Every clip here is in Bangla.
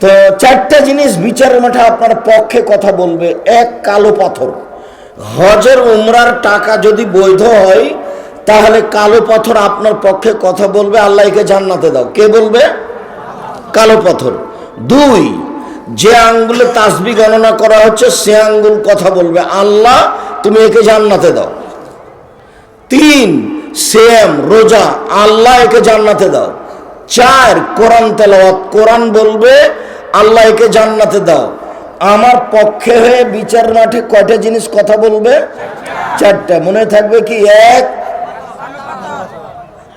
তো চারটা জিনিস বিচারের মাঠে আপনার পক্ষে কথা বলবে। এক, কালো পাথর। হজের উমরার টাকা যদি বৈধ হয়, তাহলে কালো পাথর আপনার পক্ষে কথা বলবে, আল্লাহকে জান্নাতে দাও। কে বলবে? কালো পাথর। দুই, যে আঙ্গুলে তাসবি গণনা করা হচ্ছে, সে আঙ্গুল কথা বলবে। আল্লাহ, তুমি একে জান্নাতে দাও। তিন সেম রোজা, আল্লাহ একে জান্নাতে দাও। চার, কোরআন তেলাওয়াত। কোরআন বলবে আল্লাহ একে জান্নাতে দাও। আমার পক্ষে হয়ে বিচার মাঠে কয়টা জিনিস কথা বলবে? চারটা। মনে থাকবে কি? এক,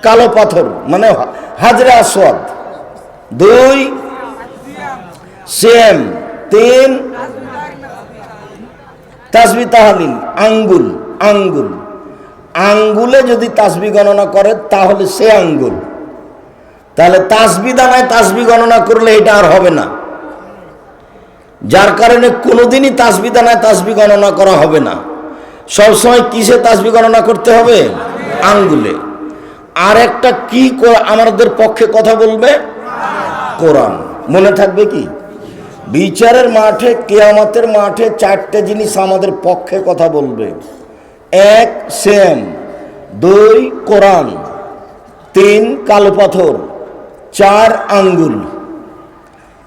কালো পাথর মানে হাজরা আসওয়াদ। দুই সেম তিন, তাসবি তাহালিল, আঙ্গুল আঙ্গুল। আঙ্গুলে যদি তাসবি গণনা করে, তাহলে সে আঙ্গুল। তাহলে তাসবি দানায় তাসবি গণনা করলে এটা আর হবে না। যার কারণে কোনোদিনই তাসবি দানায় তাসবি গণনা করা হবে না। সবসময় কিসে তাসবি গণনা করতে হবে? আঙ্গুলে। আর একটা কি আমাদের পক্ষে কথা বলবে? কোরআন। মনে থাকবে কি? বিচারের মাঠে, কেয়ামাতের মাঠে চারটে জিনিস আমাদের পক্ষে কথা বলবে। এক সেম দুই, কোরআন। তিন, কালো পাথর। চার, আঙ্গুল।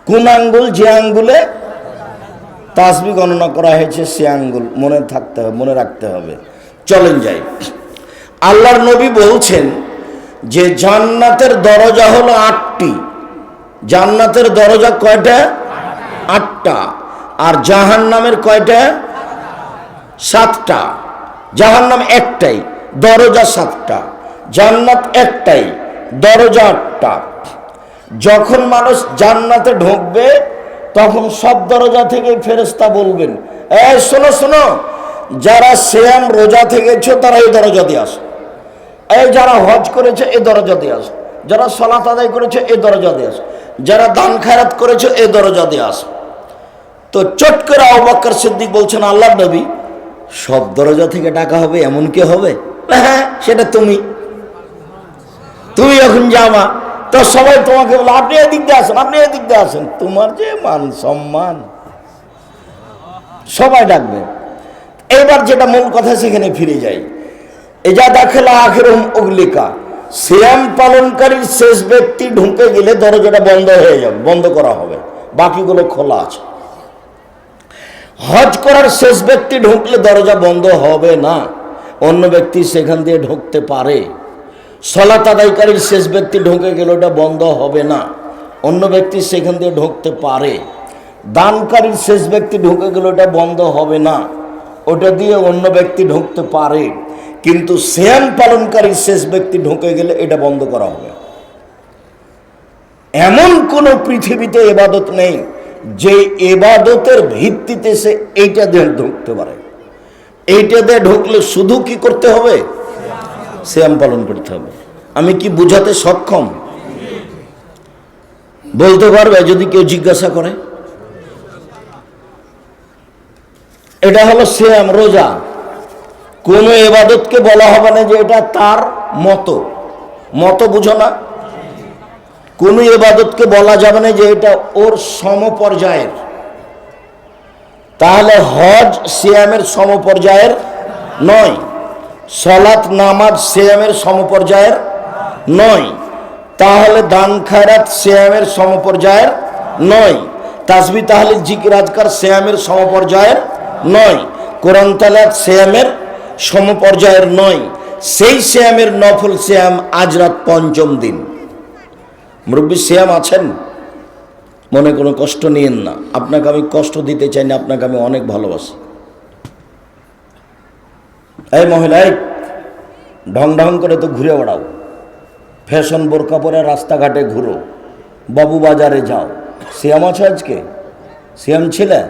কোন আঙ্গুল? যে আঙ্গুলে তাসবি গণনা করা হয়েছে সে আঙ্গুল মনে থাকতে হবে, মনে রাখতে হবে। চলেন যাই। আল্লাহর নবী বলছেন যে জান্নাতের দরজা হলো আটটি। জান্নাতের দরজা কয়টা? আটটা। আর জাহান্নামের কয়টা? সাতটা। জাহান্নাম একটাই, দরজা সাতটা। জান্নাত একটাই, দরজা আটটা। যখন মানুষ জান্নাতে ঢুকবে তখন সব দরজা থেকে ফেরেস্তা বলবেন, এই শোনো শোনো, যারা শ্যাম রোজা থেকেছ তারা এই দরজা দিয়ে আসো। এই যারা হজ করেছে, এই দরজা দিয়ে আসো। যারা সলাত আদায় করেছে, এই দরজা দিয়ে আসো। যারা দান খায়রাত করেছে, এই দরজা দিয়ে আসো। তো চট করে আবাক্কর সিদ্দিক বলছেন, আল্লাহ নবী, সব দরজা থেকে ডাকা হবে, এমন কি হবে? হ্যাঁ সেটা তুমি। তুমি এখন যাবা তো সবাই তোমাকে বলে, আপনি এদিক দিয়ে আসেন, আপনি এদিক দিয়ে আসেন। তোমার যে মান সম্মান। সবাই ডাকবে। এবার যেটা মূল কথা, সেখানে ফিরে যাই। এজা দাখেলা আখের অগ্লিকা সিয়াম পালনকারীর শেষ ব্যক্তি ঢুকে গেলে দরজাটা বন্ধ হয়ে যাবে, বন্ধ করা হবে। বাকিগুলো খোলা আছে। হজ করার শেষ ব্যক্তি ঢুকলে দরজা বন্ধ হবে না। অন্য ব্যক্তি সেখান দিয়ে ঢুকতে পারে। সলাত আদায়কারীর শেষ ব্যক্তি ঢুকে গেলে ওটা বন্ধ হবে না। অন্য ব্যক্তি সেখান দিয়ে ঢুকতে পারে। দানকারীর শেষ ব্যক্তি ঢুকে গেলে ওটা বন্ধ হবে না। ওটা দিয়ে অন্য ব্যক্তি ঢুকতে পারে। কিন্তু শ্যাম পালনকারীর শেষ ব্যক্তি ঢুকে গেলে এটা বন্ধ করা হবে। এমন কোন পৃথিবীতে এবাদত নেই, যে এবাদতের ভিত্তিতে সে এইটা দিয়ে ঢুকতে পারে। এইটা দিয়ে ঢুকলে শুধু কি করতে হবে? শ্যাম পালন করতে হবে। আমি কি বুঝাতে সক্ষম? বলতে পারবে যদি কেউ জিজ্ঞাসা করে। এটা হলো শ্যাম রোজা। কোনো এবাদতকে বলা হবে না যে এটা তার মতো। মতো বুঝো না। কোনো এবাদতকে বলা যাবে না যে এটা ওর সমপর্যায়ের। তাহলে হজ সিয়ামের সমপর্যায়ের নয়। সলাৎ নামাজ সিয়ামের সমপর্যায়ের নয়। তাহলে দান খায়রাত সিয়ামের সমপর্যায়ের নয়। তাসবি তাহলে জিকির আজকার সিয়ামের সমপর্যায়ের নয়। কোরআন তালাত সিয়ামের সমপর্যায়ের নয়। সেই শ্যামের নফল শ্যাম আজ রাত পঞ্চম দিন। মুরব্বী শ্যাম আছেন? মনে কোনো কষ্ট নিয়েন না। আপনাকে আমি কষ্ট দিতে চাই না, আপনাকে আমি অনেক ভালোবাসি। এই মহিলা এই ঢং ঢং করে তো ঘুরে বেড়াও। ফ্যাশন বোরকা পরে রাস্তাঘাটে ঘুরো। বাবু বাজারে যাও। শ্যাম আছো আজকে? শ্যাম ছিলে?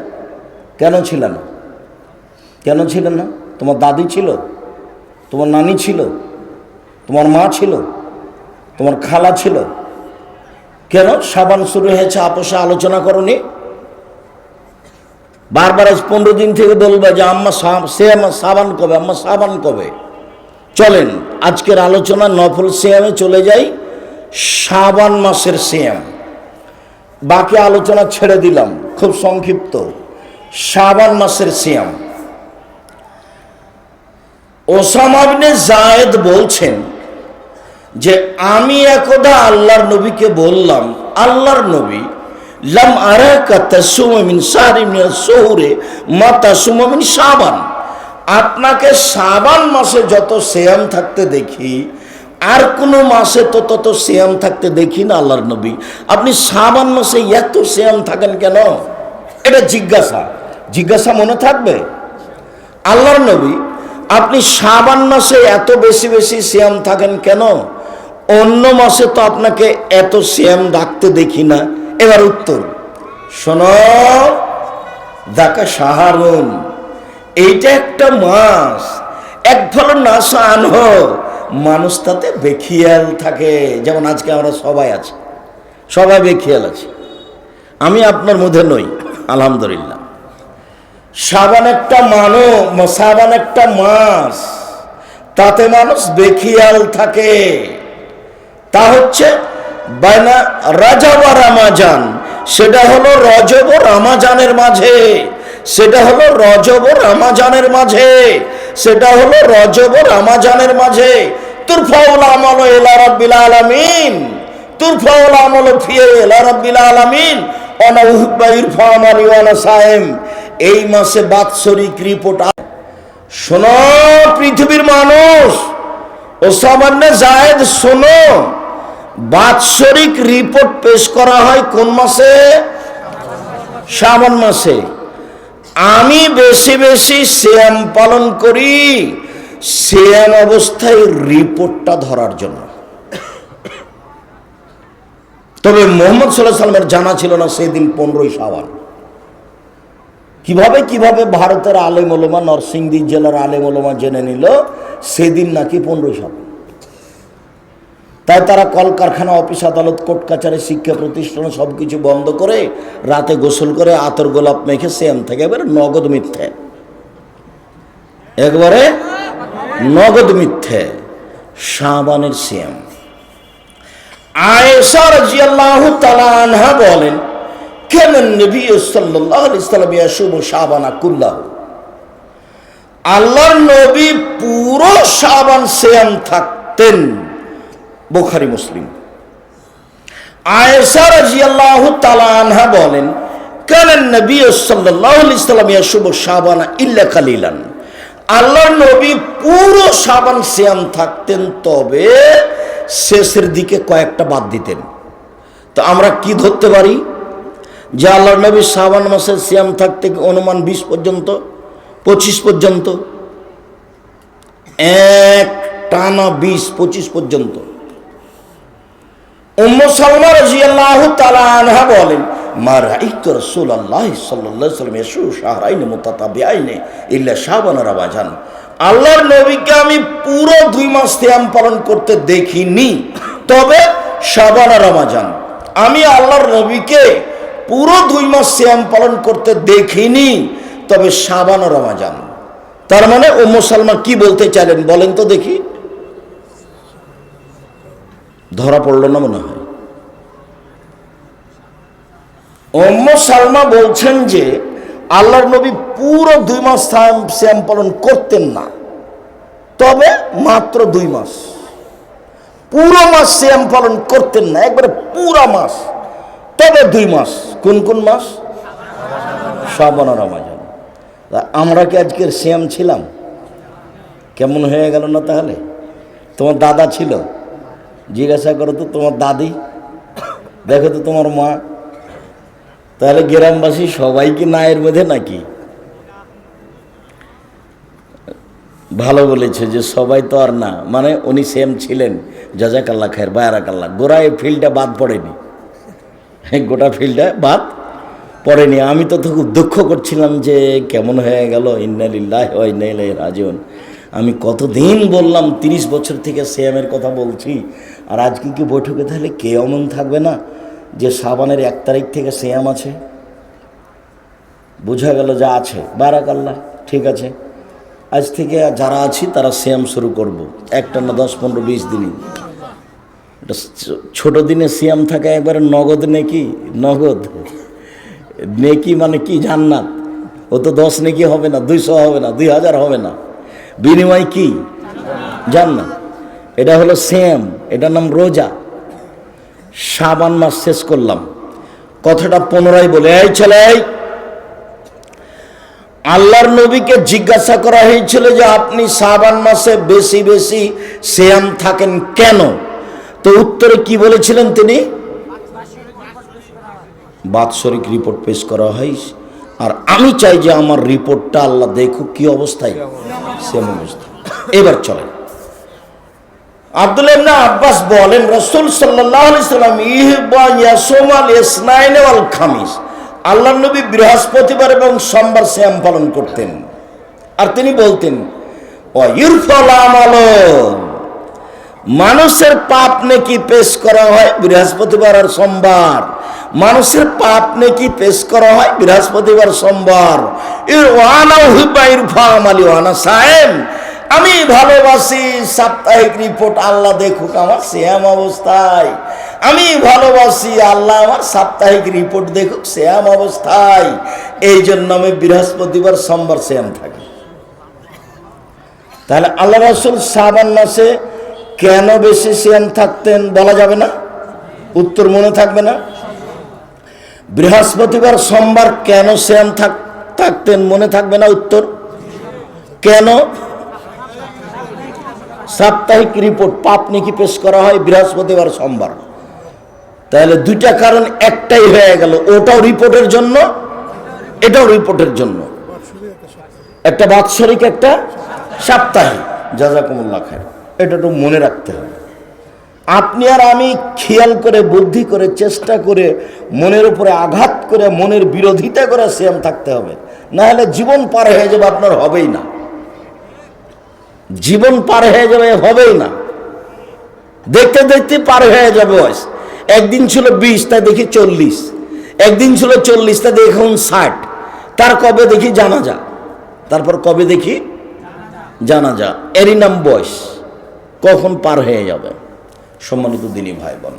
কেন ছিল না? কেন ছিল না? তোমার দাদি ছিল? তোমার নানি ছিল? তোমার মা ছিল? তোমার খালা ছিল? কেন সাবান শুরু হয়েছে? আপোষে আলোচনা করনি? বারবার আজ পনেরো দিন থেকে বলবে যে, আম্মা সাবান কবে? আম্মা সাবান কবে? চলেন, আজকের আলোচনা নফল সিয়ামে চলে যাই, শাবান মাসের সিয়াম। বাকি আলোচনা ছেড়ে দিলাম, খুব সংক্ষিপ্ত। শাবান মাসের সিয়াম। ওসামাবিনে জায়েদ বলছেন যে, আমি একদা আল্লাহর নবীকে বললাম, আল্লাহর নবী, লাম আরাকা তাসুমা মিন শাহরি মা তাসুমা মিন শাবান। আপনাকে সাবান মাসে যত সিয়াম থাকতে দেখি, আর কোনো মাসে তো তত সিয়াম থাকতে দেখি না আল্লাহর নবী। আপনি সাবান মাসে এত সিয়াম থাকেন কেন? এটা জিজ্ঞাসা। জিজ্ঞাসা মনে থাকবে? আল্লাহর নবী, আপনি সাবান মাসে এত বেশি বেশি সিয়াম থাকেন কেন? অন্য মাসে তো আপনাকে এত সিয়াম রাখতে দেখি না। এবার উত্তর। শোনো দেখা সাহারুন এইটা একটা মাস এক ধরনের নাসা আনহ। মানুষ তাতে বেখিয়াল থাকে। যেমন আজকে আমরা সবাই আছি। সবাই বেখিয়াল আছে। আমি আপনার মধ্যে নই, আলহামদুলিল্লাহ। সাবান একটা মানো, সাবান একটা মাস তাতে মানুষ বেখিয়াল থাকে। তা হচ্ছে বাইনা রাজব আর রামাজান। সেটা হলো রজব ও রামাজানের মাঝে। সেটা হলো রজব রামাজানের মাঝে। সেটা হলো রজব রামাজানের মাঝে। তুরফাউল আমল এলা রাব্বিল আলামিন। তুরফাউল আমল ফিয়ে এলা রাব্বিল আলামিন। অনা উহুব্বা ইরফা আমারি ওয়ানা সায়েম। এই মাসে বাৎসরিক রিপোর্ট শোনো, পৃথিবীর মানুষ। ও সামান্য জায়েদ, শোনো। বাৎসরিক রিপোর্ট পেশ করা হয় কোন মাসে? শ্রাবণ মাসে। আমি বেশি বেশি শ্যাম পালন করি। শ্যাম অবস্থায় রিপোর্টটা ধরার জন্য। তবে মোহাম্মদ সাল্লাহ সাল্লামের জানা ছিল না সেদিন পনেরোই সাবান কীভাবে কীভাবে ভারতের আলেম ওলমা নরসিংদী জেলার আলেম ওলমা জেনে নিল, সেদিন নাকি পনেরোই সাবান তাই তারা কলকারখানা, অফিস আদালত, কোর্ট কাছারি শিক্ষা প্রতিষ্ঠান সব কিছু বন্ধ করে রাতে গোসল করে আতর গোলাপ মেখে সেম থেকে এবারে নগদ মিথ্যে। একবারে নগদ মিথ্যে। সাবানের সিয়াম আয়েশা আনহা বলেন কেন নবী নবী পুরো শাবান সিয়াম থাকতেন। বুখারী মুসলিম। আনহা বলেন কেন নবী সাল্লাল্লাহু আলাইহি সাল্লাম ইয়াসুম শাবানা ইল্লা কালিলান। আল্লাহর নবী পুরো সিয়াম থাকতেন, তবে শেষের দিকে কয়েকটা বাদ দিতেন। তো আমরা কি ধরতে পারি? যে আল্লাহ নবী শাবান মাসের সিয়াম থাকতে অনুমান বিশ পর্যন্ত, পঁচিশ পর্যন্ত? এক টানা বিশ, পঁচিশ পর্যন্ত? তাআলা আনহা বলেন, মা শাহরাইন মুতাতাবিআইন ইল্লা আল্লাহর নবীকে আমি পুরো দুই মাস সিয়াম পালন করতে দেখিনি, তবে আর রমাজান। আমি আল্লাহর নবীকে পুরো দুই মাস শ্যাম পালন করতে দেখিনি, তবে শাবান রমাজান। তার মানে উম্ম সালমা কি বলতে চাইলেন বলেন তো দেখি। ধরা পড়ল না মনে হয়। অম্ম সালমা বলছেন যে, আল্লাহর নবী পুরো দুই মাস শ্যাম পালন করতেন না। তবে মাত্র দুই মাস। পুরো মাস শ্যাম পালন করতেন না, একবারে পুরো মাস। তবে দুই মাস। কোন কোন মাস? শ্রাবণ রমাজান। আমরা কি আজকের শ্যাম ছিলাম? কেমন হয়ে গেল না তাহলে? তোমার দাদা ছিল? জিজ্ঞাসা করো তো তোমার দাদি, দেখো তো তোমার মা। তাহলে গ্রামবাসী সবাই কি না এর মধ্যে নাকি? ভালো বলেছে যে সবাই তো আর না মানে উনি সেম ছিলেন, জাজাকাল্লা খায়ের, বায়ারাকাল্লা। গোড়া এই ফিল্ডটা বাদ পড়েনি। গোটা ফিল্ডটা বাদ পড়েনি। আমি তো খুব দুঃখ করছিলাম যে কেমন হয়ে গেল ইন্নালিল্লাহ ইন্নাইলাই রাজন আমি কতদিন বললাম, তিরিশ বছর থেকে সেমের কথা বলছি আর আজকে কি বৈঠকে তাহলে কে অমন থাকবে না যে সাবানের এক তারিখ থেকে সিয়াম আছে? বোঝা গেল যা আছে। বারাক আল্লাহ ঠিক আছে। আজ থেকে যারা আছি তারা সিয়াম শুরু করব। একটা না দশ, পনেরো, বিশ দিনই ছোট দিনে সিয়াম থাকা একবারে নগদ নেকি? নগদ। নেকি মানে কি জান্নাত? ও তো দশ নেকি হবে না, দুইশো হবে না, দুই হাজার হবে না। বিনিময় কি? জান্নাত। এটা হলো সেম এটার নাম রোজা। সাবান মাস শেষ করলাম। কথাটা পুনরায় বলে এই ছেলে আল্লাহর নবীকে জিজ্ঞাসা করা হয়েছিল যে আপনি সাবান মাসে বেশি বেশি শ্যাম থাকেন কেন? তো উত্তরে কি বলেছিলেন তিনি? বাৎসরিক রিপোর্ট পেশ করা হয়। আর আমি চাই যে আমার রিপোর্টটা আল্লাহ দেখুক কি অবস্থায়। সেম অবস্থা। এবার চলেন। আব্দুল আব্বাস বলেন, রাসূল সাল্লাল্লাহু আলাইহি সাল্লাম ইহবা ইয়াসুমাল নবী বৃহস্পতিবার এবং সোমবার শ্যাম পালন করতেন। আর তিনি বলতেন মানুষের পাপ নাকি পেশ করা হয় বৃহস্পতিবার আর সোমবার। মানুষের পাপ নাকি পেশ করা হয় বৃহস্পতিবার, সোমবার। আমালি ওয়ানা সাহেব আমি ভালোবাসি সাপ্তাহিক রিপোর্ট আল্লাহ দেখুক আমার শ্যাম অবস্থায়। আমি ভালোবাসি আল্লাহ আমার সাপ্তাহিক রিপোর্ট দেখুক শ্যাম অবস্থায়। এই জন্য আমি বৃহস্পতিবার সোমবার শ্যাম থাকি। তাহলে আল্লাহ রসুল সাবান মাসে কেন বেশি শ্যাম থাকতেন বলা যাবে না? উত্তর মনে থাকবে না? বৃহস্পতিবার সোমবার কেন শ্যাম থাক- থাকতেন মনে থাকবে না উত্তর? কেন? সাপ্তাহিক রিপোর্ট পাপ নাকি পেশ করা হয়? বৃহস্পতিবার সোমবার। তাহলে দুইটা কারণ একটাই হয়ে গেল। ওটাও রিপোর্টের জন্য, এটাও রিপোর্টের জন্য। একটা বাৎসরিক, একটা সাপ্তাহিক। জাজাকুমুল্লাহ খায় এটা একটু মনে রাখতে হবে। আপনি আর আমি খেয়াল করে, বুদ্ধি করে, চেষ্টা করে, মনের উপরে আঘাত করে, মনের বিরোধিতা করে সেম থাকতে হবে। না হলে জীবন পার হয়ে যাবে, আপনার হবেই না। জীবন পার হয়ে যাবে হবেই না। দেখতে দেখতে পার হয়ে যাবে বয়স। একদিন ছিল বিশ তা দেখি চল্লিশ। একদিন ছিল চল্লিশ তা দেখুন ষাট। তার কবে দেখি জানা যা তারপর কবে দেখি জানা যা এরই নাম বয়স। কখন পার হয়ে যাবে? সম্মানিত দিনী ভাই বোন